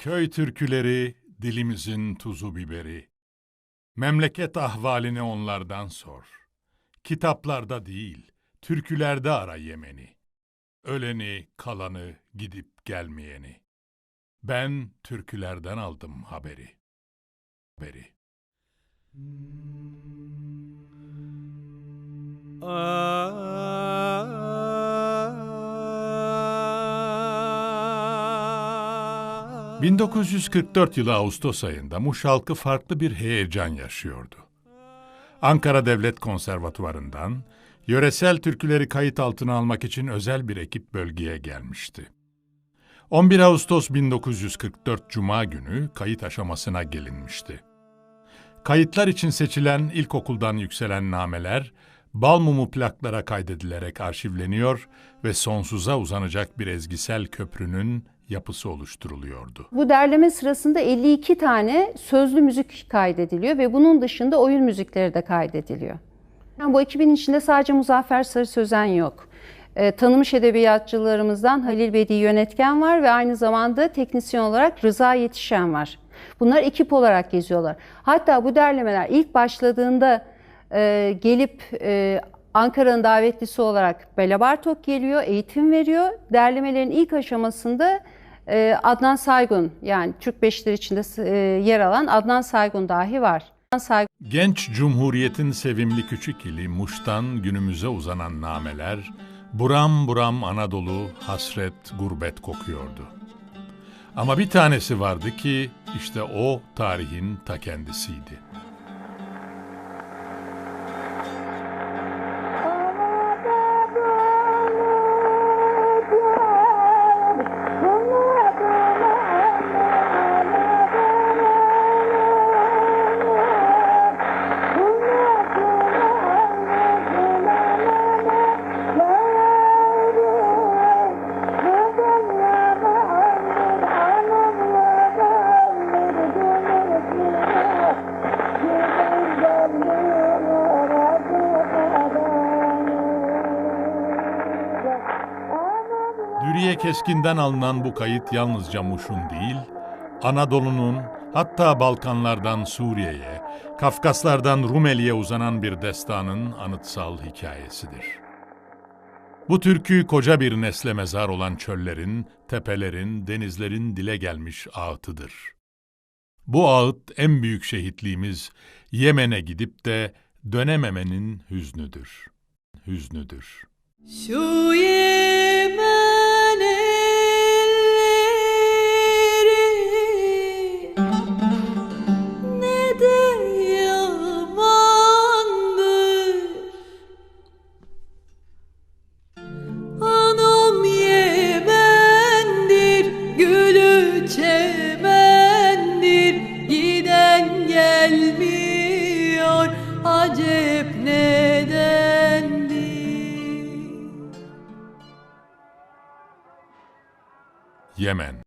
Köy türküleri dilimizin tuzu biberi. Memleket ahvalini onlardan sor. Kitaplarda değil, türkülerde ara Yemen'i. Öleni, kalanı, gidip gelmeyeni. Ben türkülerden aldım haberi. Haberi. Aa. 1944 yılı Ağustos ayında Muş halkı farklı bir heyecan yaşıyordu. Ankara Devlet Konservatuvarı'ndan yöresel türküleri kayıt altına almak için özel bir ekip bölgeye gelmişti. 11 Ağustos 1944 Cuma günü kayıt aşamasına gelinmişti. Kayıtlar için seçilen ilkokuldan yükselen nameler, bal mumu plaklara kaydedilerek arşivleniyor ve sonsuza uzanacak bir ezgisel köprünün yapısı oluşturuluyordu. Bu derleme sırasında 52 tane sözlü müzik kaydediliyor ve bunun dışında oyun müzikleri de kaydediliyor. Yani bu ekibin içinde sadece Muzaffer Sarı Sözen yok. Ee, tanınmış edebiyatçılarımızdan Halil Bedi Yönetken var ve aynı zamanda teknisyen olarak Rıza Yetişen var. Bunlar ekip olarak geziyorlar. Hatta bu derlemeler ilk başladığında e, gelip e, Ankara'nın davetlisi olarak Bela Bartok geliyor, eğitim veriyor. Derlemelerin ilk aşamasında e, Adnan Saygun yani Türk Beşleri içinde e, yer alan Adnan Saygun dahi var. Genç Cumhuriyet'in sevimli küçük ili Muş'tan günümüze uzanan nameler, buram buram Anadolu hasret, gurbet kokuyordu. Ama bir tanesi vardı ki işte o tarihin ta kendisiydi. Dürüye Keskin'den alınan bu kayıt yalnızca Muş'un değil, Anadolu'nun hatta Balkanlardan Suriye'ye, Kafkaslardan Rumeli'ye uzanan bir destanın anıtsal hikayesidir. Bu türkü koca bir nesle mezar olan çöllerin, tepelerin, denizlerin dile gelmiş ağıtıdır. Bu ağıt en büyük şehitliğimiz Yemen'e gidip de dönememenin hüznüdür. Hüznüdür. Şu Yemen Yemen